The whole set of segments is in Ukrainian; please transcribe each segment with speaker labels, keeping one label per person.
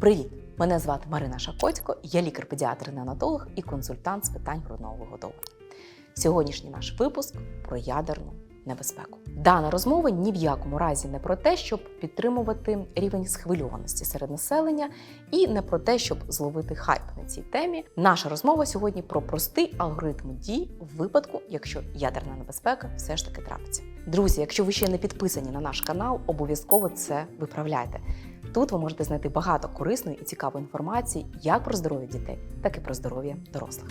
Speaker 1: Привіт! Мене звати Марина Шакоцько, я лікар-педіатр-неонатолог і консультант з питань грудного вигодовування. Сьогоднішній наш випуск про ядерну небезпеку. Дана розмова ні в якому разі не про те, щоб підтримувати рівень схвильованості серед населення, і не про те, щоб зловити хайп на цій темі. Наша розмова сьогодні про простий алгоритм дій в випадку, якщо ядерна небезпека все ж таки трапиться. Друзі, якщо ви ще не підписані на наш канал, обов'язково це виправляйте. Тут ви можете знайти багато корисної і цікавої інформації як про здоров'я дітей, так і про здоров'я дорослих.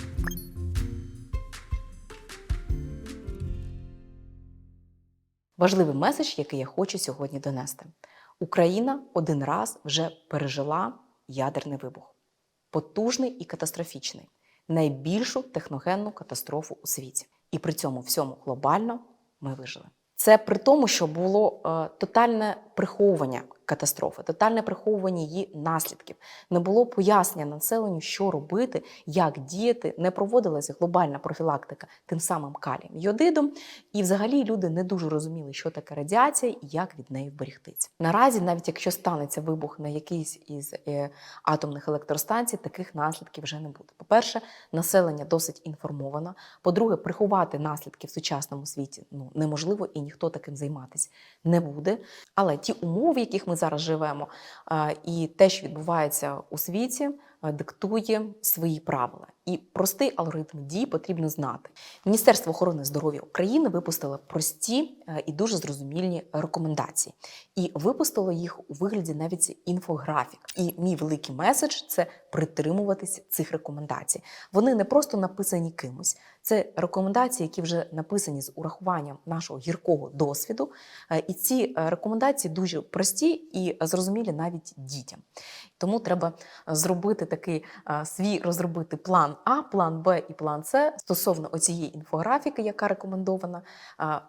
Speaker 1: Важливий меседж, який я хочу сьогодні донести. Україна один раз вже пережила ядерний вибух. Потужний і катастрофічний, найбільшу техногенну катастрофу у світі. І при цьому всьому глобально ми вижили. Це при тому, що було е, тотальне приховування катастрофи, тотальне приховування її наслідків. Не було пояснення населенню, що робити, як діяти, не проводилася глобальна профілактика тим самим калієм, йодидом. І взагалі люди не дуже розуміли, що таке радіація і як від неї вберегтися. Наразі, навіть якщо станеться вибух на якійсь із е, атомних електростанцій, таких наслідків вже не буде. По-перше, населення досить інформовано. По-друге, приховати наслідки в сучасному світі ну неможливо і ніхто таким займатися не буде. Але ті умови, в яких ми зараз живемо, і те, що відбувається у світі, е, диктує свої правила. І простий алгоритм дій потрібно знати. Міністерство охорони здоров'я України випустило прості е, і дуже зрозумільні рекомендації, і випустило їх у вигляді навіть інфографік. І мій великий меседж це притримуватися цих рекомендацій. Вони не просто написані кимось. Це рекомендації, які вже написані з урахуванням нашого гіркого досвіду. Е, І ці е, рекомендації дуже прості і зрозумілі навіть дітям. Тому треба зробити такий свій розробити план А, план Б і план С стосовно оцієї інфографіки, яка рекомендована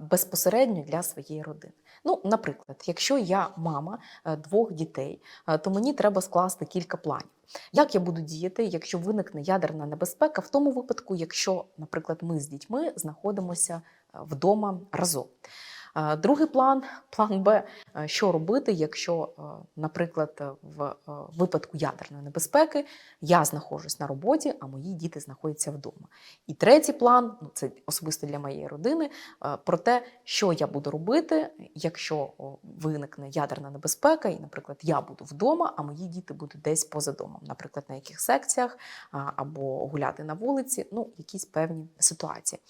Speaker 1: безпосередньо для своєї родини. Ну, наприклад, якщо я мама е, двох дітей, е, то мені треба скласти кілька планів. Як я буду діяти, якщо виникне ядерна небезпека, в тому випадку, якщо, наприклад, ми з дітьми знаходимося е, вдома разом. Другий план, план Б, е, що робити, якщо, е, наприклад, е, в випадку ядерної небезпеки я знаходжусь на роботі, а мої діти знаходяться вдома. І третій план, ну це особисто для моєї родини, про те, що я буду робити, якщо виникне ядерна небезпека, і, наприклад, я буду вдома, а мої діти будуть десь поза домом, наприклад, на яких секціях або гуляти на вулиці, ну, якісь певні ситуації.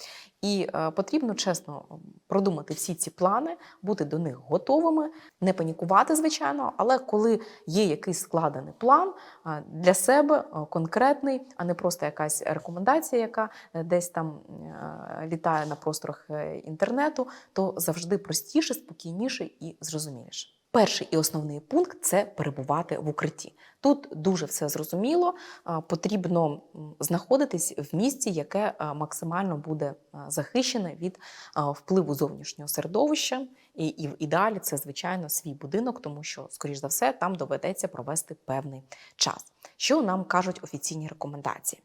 Speaker 1: І потрібно чесно продумати всі ці плани, бути до них готовими, не панікувати, звичайно, але коли є якийсь складений план е, для себе е, конкретний, а не просто якась рекомендація, яка е, десь там літає на просторах інтернету, то завжди простіше, спокійніше і зрозуміліше. Перший і основний пункт це перебувати в укритті. Тут дуже все зрозуміло. Потрібно знаходитись в місці, яке максимально буде захищене від впливу зовнішнього середовища. І, і в ідеалі це, звичайно, свій будинок, тому що, скоріш за все, там доведеться провести певний час. Що нам кажуть офіційні рекомендації?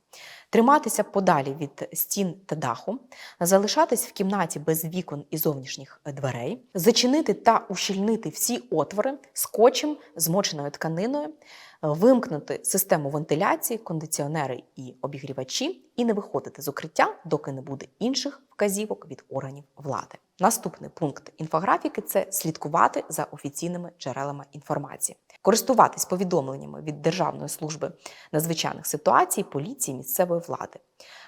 Speaker 1: Триматися подалі від стін та даху, залишатись в кімнаті без вікон і зовнішніх дверей, зачинити та ущільнити всі отвори скотчем, змоченою тканиною, вимкнути систему вентиляції, кондиціонери і обігрівачі, і не виходити з укриття, доки не буде інших вказівок від органів влади. Наступний пункт інфографіки це слідкувати за офіційними джерелами інформації, користуватись повідомленнями від Державної служби надзвичайних ситуацій, поліції, місцевої влади,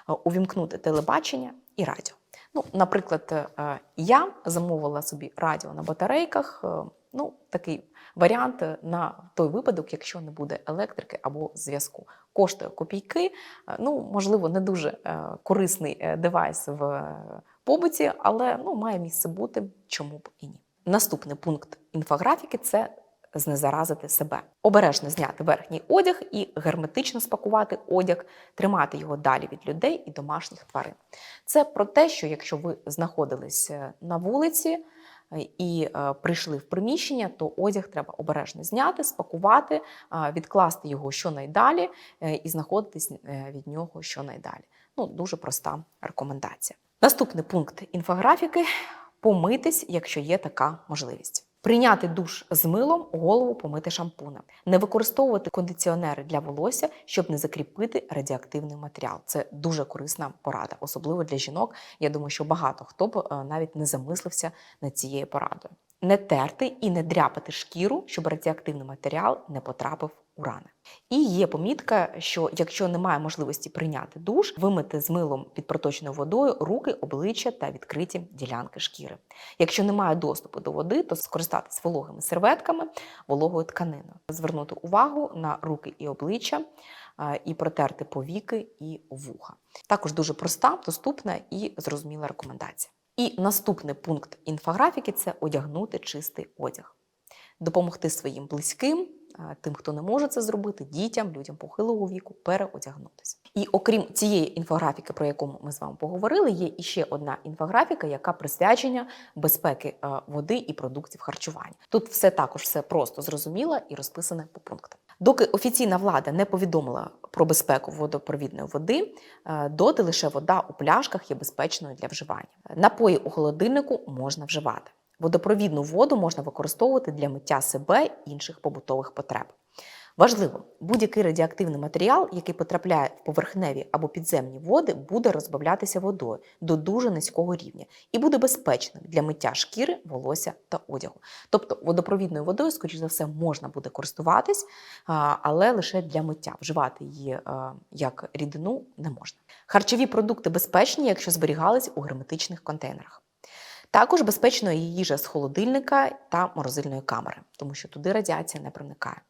Speaker 1: е, увімкнути телебачення і радіо. Ну, наприклад, е, я замовила собі радіо на батарейках. е, Ну, такий варіант на той випадок, якщо не буде електрики або зв'язку. Коштує копійки. Е, Ну, можливо, не дуже е, корисний е, девайс в побуті, але ну, має місце бути, чому б і ні. Наступний пункт інфографіки це знезаразити себе. Обережно зняти верхній одяг і герметично спакувати одяг, тримати його далі від людей і домашніх тварин. Це про те, що якщо ви знаходились на вулиці і е, прийшли в приміщення, то одяг треба обережно зняти, спакувати, відкласти його щонайдалі е, і знаходитись е, від нього щонайдалі. Ну, дуже проста рекомендація. Наступний пункт інфографіки помитись, якщо є така можливість. Прийняти душ з милом, голову помити шампунем, не використовувати кондиціонери для волосся, щоб не закріпити радіоактивний матеріал. Це дуже корисна порада, особливо для жінок. Я думаю, що багато хто б е, навіть не замислився над цією порадою. Не терти і не дряпати шкіру, щоб радіоактивний матеріал не потрапив у. І є помітка, що якщо немає можливості прийняти душ, вимити з милом під проточною водою руки, обличчя та відкриті ділянки шкіри. Якщо немає доступу до води, то скористатись вологими серветками, вологою тканиною, звернути увагу на руки і обличчя і протерти повіки і вуха. Також дуже проста, доступна і зрозуміла рекомендація. І наступний пункт інфографіки це одягнути чистий одяг, допомогти своїм близьким тим, хто не може це зробити, дітям, людям похилого віку, переодягнутися. І окрім цієї інфографіки, про яку ми з вами поговорили, є іще одна інфографіка, яка присвячена безпеки е, води і продуктів харчування. Тут все також все просто зрозуміло і розписане по пунктам. Доки офіційна влада не повідомила про безпеку водопровідної води, е, доти лише вода у пляшках є безпечною для вживання. Напої у холодильнику можна вживати. Водопровідну воду можна використовувати для миття себе і інших побутових потреб. Важливо, будь-який радіоактивний матеріал, який потрапляє в поверхневі або підземні води, буде розбавлятися водою до дуже низького рівня і буде безпечним для миття шкіри, волосся та одягу. Тобто водопровідною водою, скоріш за все, можна буде користуватись, але лише для миття. Вживати її як рідину не можна. Харчові продукти безпечні, якщо зберігались у герметичних контейнерах. Також безпечна їжа з холодильника та морозильної камери, тому що туди радіація не проникає.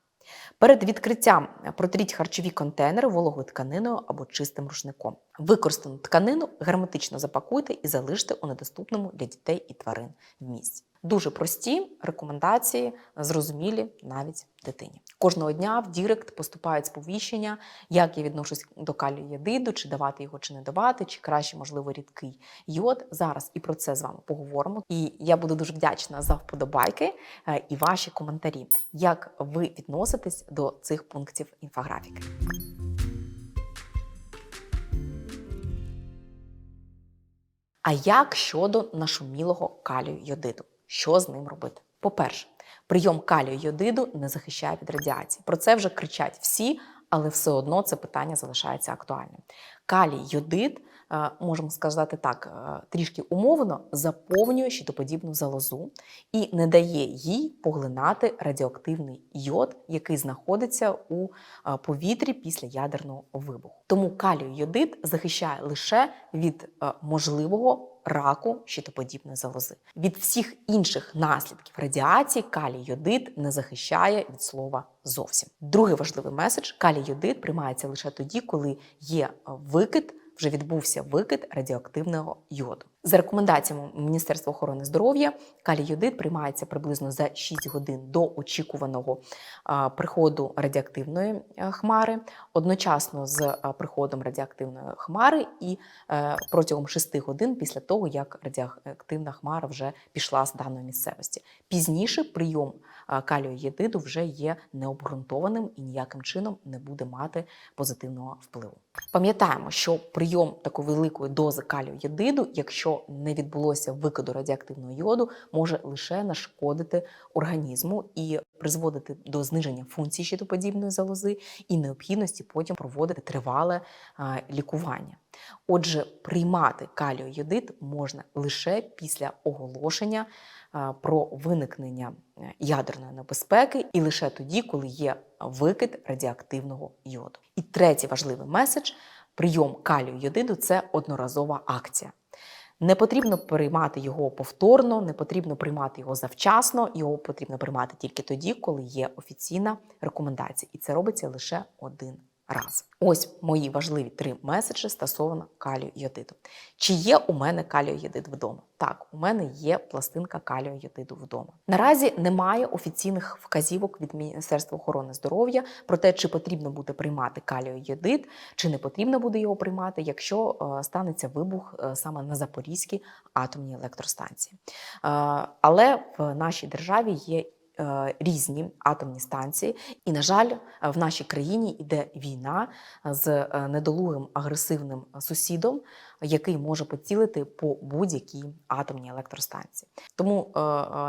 Speaker 1: Перед відкриттям протріть харчові контейнери вологою тканиною або чистим рушником. Використану тканину герметично запакуйте і залиште у недоступному для дітей і тварин в місці. Дуже прості рекомендації, зрозумілі навіть дитині. Кожного дня в Дірект поступають сповіщення, як я відношусь до калію ядиду, чи давати його, чи не давати, чи краще, можливо, рідкий йод. Зараз і про це з вами поговоримо. І я буду дуже вдячна за вподобайки е, і ваші коментарі, як ви відноситесь до цих пунктів інфографіки. А як щодо нашумілого калію йодиду? Що з ним робити? По-перше, прийом калію йодиду не захищає від радіації. Про це вже кричать всі, але все одно це питання залишається актуальним. Калій йодид, е, можемо сказати так, е, трішки умовно заповнює щитоподібну залозу і не дає їй поглинати радіоактивний йод, який знаходиться у е, повітрі після ядерного вибуху. Тому калію йодид захищає лише від можливого раку щитоподібної залози. Від всіх інших наслідків радіації калій йодид не захищає від слова зовсім. Другий важливий меседж: калій йодид приймається лише тоді, коли є викид. Вже відбувся викид радіоактивного йоду. За рекомендаціями Міністерства охорони здоров'я, калій йодид приймається приблизно за 6 годин до очікуваного приходу радіоактивної хмари, одночасно з приходом радіоактивної хмари і протягом 6 годин після того, як радіоактивна хмара вже пішла з даної місцевості. Пізніше прийом калію єдиду вже є необґрунтованим і ніяким чином не буде мати позитивного впливу. Пам'ятаємо, що прийом такої великої дози калію єдиду, якщо не відбулося викиду радіоактивного йоду, може лише нашкодити організму і призводити до зниження функції щитоподібної залози і необхідності потім проводити тривале лікування. Отже, приймати каліоєдит можна лише після оголошення про виникнення е, ядерної небезпеки і лише тоді, коли є викид радіоактивного йоду. І третій важливий меседж прийом калію йодиду це одноразова акція. Не потрібно приймати його повторно, не потрібно приймати його завчасно, його потрібно приймати тільки тоді, коли є офіційна рекомендація. І це робиться лише один раз. Ось мої важливі три меседжі стосовно калію йодиду. Чи є у мене калію йодид вдома? Так, у мене є пластинка калію йодиду вдома. Наразі немає офіційних вказівок від Міністерства охорони здоров'я про те, чи потрібно буде приймати калію йодид, чи не потрібно буде його приймати, якщо е, станеться вибух е, саме на Запорізькій атомній електростанції. Е, але в нашій державі є різні атомні станції, і, на жаль, е, в нашій країні йде війна з е, недолугим агресивним сусідом, який може поцілити по будь-якій атомній електростанції. Тому е, е,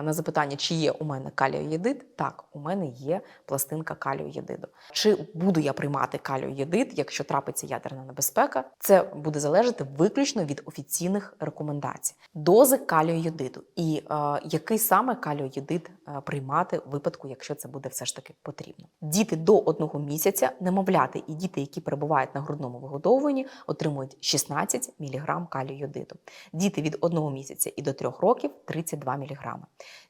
Speaker 1: на запитання, чи є у мене каліоєдит, так, у мене є пластинка каліоєдиду. Чи буду я приймати каліоєдит, якщо трапиться ядерна небезпека, це буде залежати виключно від офіційних рекомендацій. Дози каліоєдиду і е, який саме каліоєдит е, приймати в випадку, якщо це буде все ж таки потрібно. Діти до одного місяця, немовляти і діти, які перебувають на грудному вигодовуванні, отримують 16 мг калію-йодиду. Діти від 1 місяця і до 3 років 32 мг.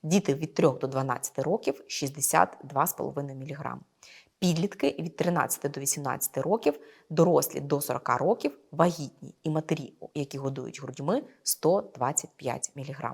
Speaker 1: Діти від 3 до 12 років 62,5 мг. Підлітки від 13 до 18 років, дорослі до 40 років, вагітні і матері, які годують грудьми 125 мг.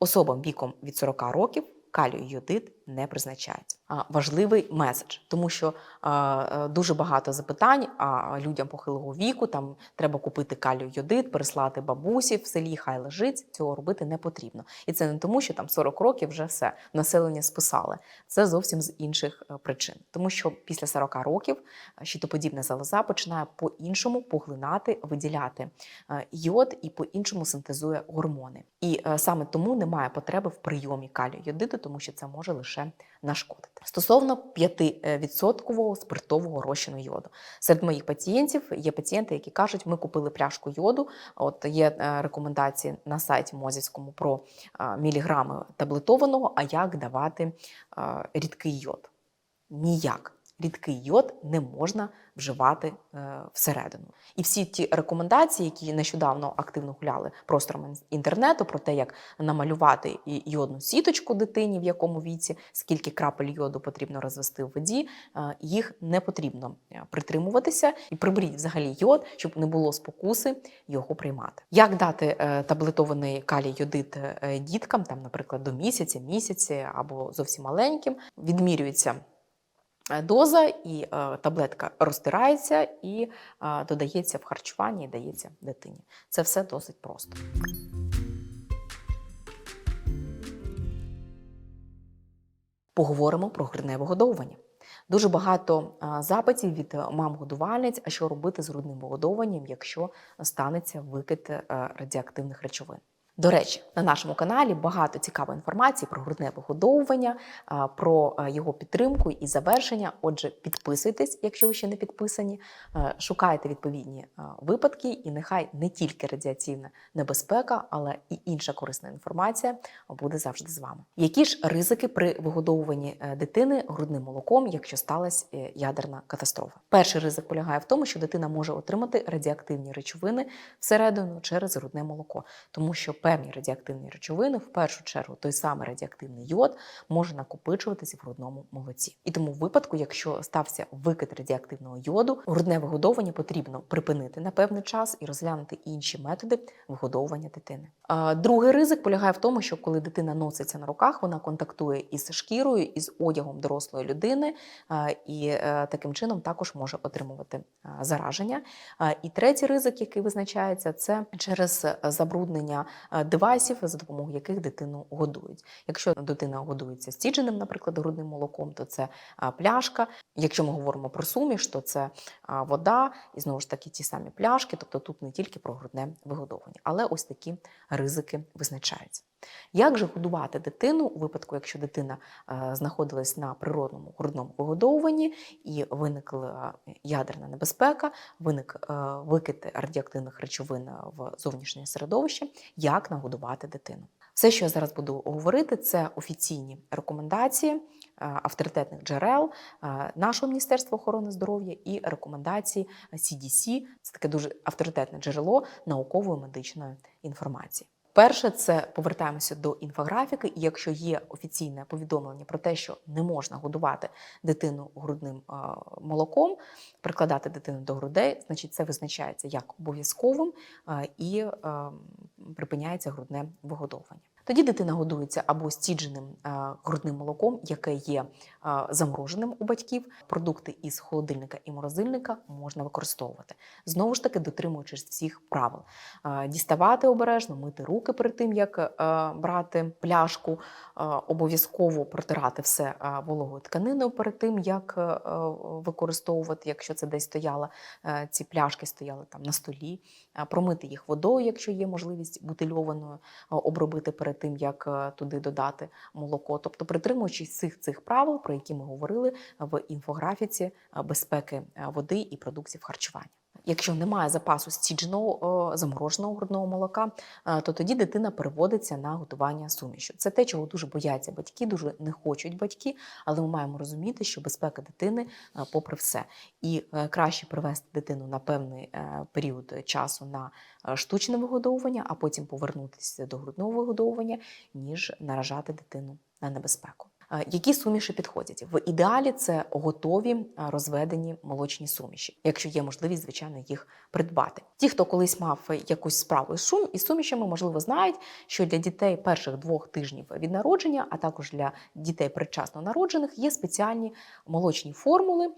Speaker 1: Особам віком від 40 років калію йодид не призначається. Важливий меседж, тому що а, дуже багато запитань а людям похилого віку там треба купити калію йодид, переслати бабусі в селі, хай лежить. Цього робити не потрібно. І це не тому, що там 40 років вже все населення списали. Це зовсім з інших е, причин, тому що після 40 років щитоподібна залоза починає по-іншому поглинати, виділяти е, йод і по-іншому синтезує гормони. І е, саме тому немає потреби в прийомі калію йодиду, тому що це може лише нашкодити. Стосовно 5% спиртового розчину йоду. Серед моїх пацієнтів є пацієнти, які кажуть, ми купили пляшку йоду. От є е, рекомендації на сайті Мозівському про е, міліграми таблетованого, а як давати е, рідкий йод. Ніяк рідкий йод не можна вживати е, всередину. І всі ті рекомендації, які нещодавно активно гуляли простором інтернету, про те, як намалювати йодну сіточку дитині, в якому віці, скільки крапель йоду потрібно розвести в воді, е, їх не потрібно е, притримуватися і приберіть взагалі йод, щоб не було спокуси його приймати. Як дати таблетований калій йодит діткам, там, наприклад, до місяця, місяці або зовсім маленьким, відмірюється. Е, доза, і е, таблетка розтирається і е, додається в харчування і дається дитині. Це все досить просто. Поговоримо про грудне вигодовування. Дуже багато запитів від мам-годувальниць, а що робити з грудним вигодовуванням, якщо станеться викид радіоактивних речовин. До речі, на нашому каналі багато цікавої інформації про грудне вигодовування, про його підтримку і завершення. Отже, підписуйтесь, якщо ви ще не підписані, шукайте відповідні випадки, і нехай не тільки радіаційна небезпека, але і інша корисна інформація буде завжди з вами. Які ж ризики при вигодовуванні е, дитини грудним молоком, якщо сталася е, ядерна катастрофа? Перший ризик полягає в тому, що дитина може отримати радіоактивні речовини всередину через грудне молоко, тому що певні радіоактивні речовини, в першу чергу той самий радіоактивний йод, може накопичуватися в грудному молоці. І тому в випадку, якщо стався викид радіоактивного йоду, грудне вигодовування потрібно припинити на певний час і розглянути інші методи вигодовування дитини. Другий ризик полягає в тому, що коли дитина носиться на руках, вона контактує із шкірою, із одягом дорослої людини, і е, таким чином також може отримувати зараження. І третій ризик, який визначається, це через забруднення девайсів, за допомогою яких дитину годують. Якщо дитина годується стідженим, наприклад, грудним молоком, то це пляшка. Якщо ми говоримо про суміш, то це вода і знову ж таки ті самі пляшки, тобто тут не тільки про грудне вигодовування, але ось такі ризики визначаються. Як же годувати дитину у випадку, якщо дитина знаходилась на природному грудному вигодовуванні і виникла ядерна небезпека, виник викид радіоактивних речовин в зовнішнє середовище, як нагодувати дитину? Все, що я зараз буду говорити, це офіційні рекомендації авторитетних джерел нашого Міністерства охорони здоров'я і рекомендації CDC. Це таке дуже авторитетне джерело наукової медичної інформації. Перше, це повертаємося до інфографіки, якщо є офіційне повідомлення про те, що не можна годувати дитину грудним молоком, прикладати дитину до грудей, значить це визначається як обов'язковим і припиняється грудне вигодовування. Тоді дитина годується або стідженим е, грудним молоком, яке є е, замороженим у батьків. Продукти із холодильника і морозильника можна використовувати. Знову ж таки, дотримуючись всіх правил. Е, Діставати обережно, мити руки перед тим, як брати пляшку, обов'язково протирати все вологою тканиною перед тим, як використовувати, якщо це десь стояла, ці пляшки стояли там на столі, промити їх водою, якщо є можливість бутильованою, обробити перед тим, як е, туди додати молоко. Тобто, притримуючись всіх цих правил, про які ми говорили в інфографіці е, безпеки е, води і продуктів харчування. Якщо немає запасу стідженого е, замороженого грудного молока, е, то тоді дитина переводиться на готування сумішю. Це те, чого дуже бояться батьки, дуже не хочуть батьки, але ми маємо розуміти, що безпека дитини е, попри все. І краще привести дитину на певний період часу на штучне вигодовування, а потім повернутися до грудного вигодовування, ніж наражати дитину на небезпеку. Які суміші підходять? В ідеалі це готові розведені молочні суміші, якщо є можливість, звичайно, їх придбати. Ті, хто колись мав якусь справу із шум із сумішами, можливо, знають, що для дітей перших двох тижнів від народження, а також для дітей предчасно народжених, є спеціальні молочні формули.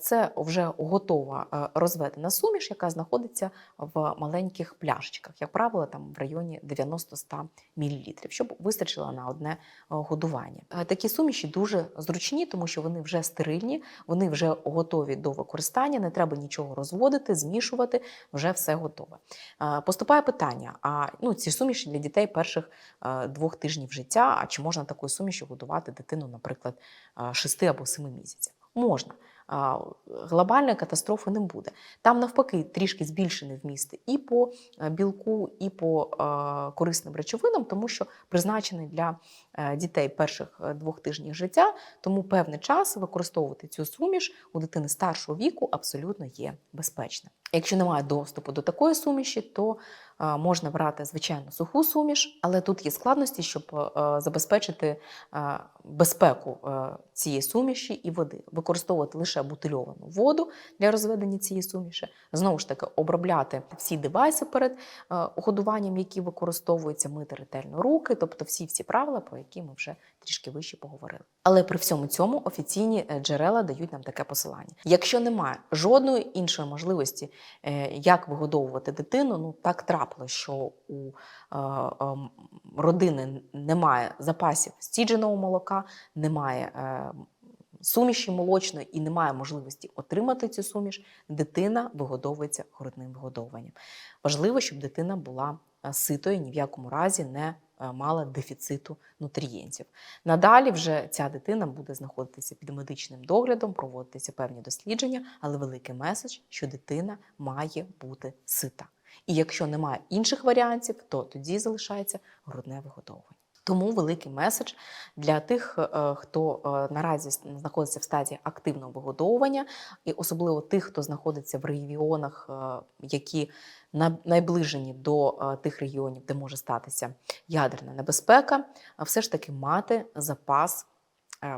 Speaker 1: Це вже готова розведена суміш, яка знаходиться в маленьких пляшечках, як правило, там в районі 90-100 мл, щоб вистачило на одне годування. Такі суміші дуже зручні, тому що вони вже стерильні, вони вже готові до використання, не треба нічого розводити, змішувати, вже все готове. Поступає питання: а ну ці суміші для дітей перших двох тижнів життя. А чи можна такою сумішю годувати дитину, наприклад, 6 або 7 місяців? Можна. Глобальної катастрофи не буде. Там навпаки трішки збільшений вміст і по е, білку, і по е, корисним речовинам, тому що призначений для е, дітей перших двох тижнів життя, тому певний час використовувати цю суміш у дитини старшого віку абсолютно є безпечно. Якщо немає доступу до такої суміші, то можна брати звичайно суху суміш, але тут є складності, щоб е, забезпечити е, безпеку е, цієї суміші і води, використовувати лише бутильовану воду для розведення цієї суміші. Знову ж таки, обробляти всі девайси перед годуванням, які використовуються, мити ретельно руки, тобто всі всі правила, про які ми вже трішки вище поговорили. Але при всьому цьому офіційні джерела дають нам таке посилання. Якщо немає жодної іншої можливості, як вигодовувати дитину, ну так трапилось, що у е, е, родини немає запасів стідженого молока, немає е, суміші молочної і немає можливості отримати цю суміш, дитина вигодовується грудним вигодовуванням. Важливо, щоб дитина була е, ситою, ні в якому разі не е, мала дефіциту нутрієнтів. Надалі вже ця дитина буде знаходитися під медичним доглядом, проводитися певні дослідження, але великий меседж, що дитина має бути сита. І якщо немає інших варіантів, то тоді залишається грудне вигодовування. Тому великий меседж для тих, е, хто е, наразі знаходиться в стадії активного вигодовування, і особливо тих, хто знаходиться в регіонах, е, які на- найближені до тих регіонів, де може статися ядерна небезпека, все ж таки мати запас.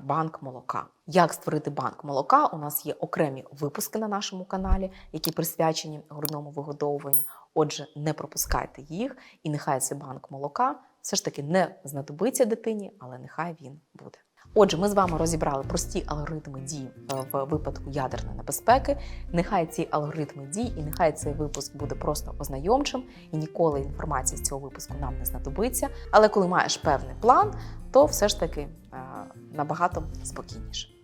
Speaker 1: Банк молока. Як створити банк молока? У нас є окремі випуски на нашому каналі, які присвячені грудному вигодовуванню. Отже, не пропускайте їх, і нехай цей банк молока все ж таки не знадобиться дитині, але нехай він буде. Отже, ми з вами розібрали прості алгоритми дій е, в випадку ядерної небезпеки. Нехай ці алгоритми дій і нехай цей випуск буде просто ознайомчим, і ніколи інформація з цього випуску нам не знадобиться. Але коли маєш певний план, то все ж таки е, набагато спокійніше.